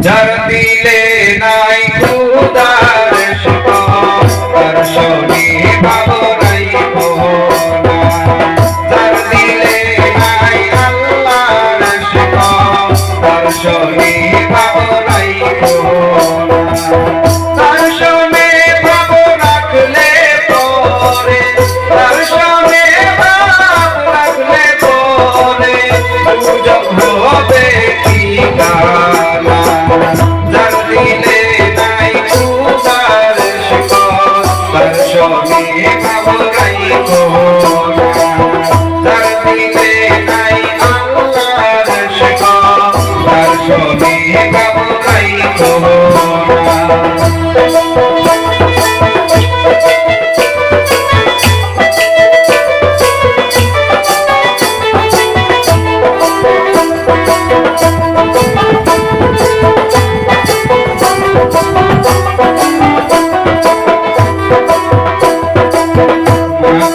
যার দিলে নাই খুদার শিকম তার নাই ভোলা যার দিলে নাই আল্লাহর শিকম তার শনি বাবু তার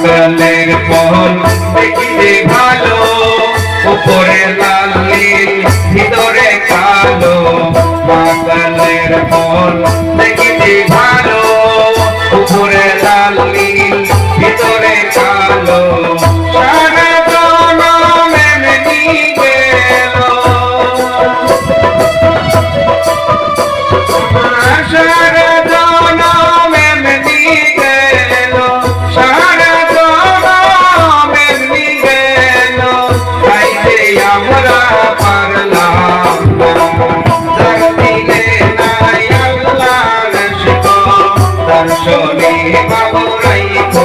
গোসলের পর দেখিতে ভালো উপরে লাল নীল, ভিতরে কালো গোসলের পর দেখিতে ভালো উপরে লাল নীল, ভিতরে কালো Yeah. ప్రభులైపో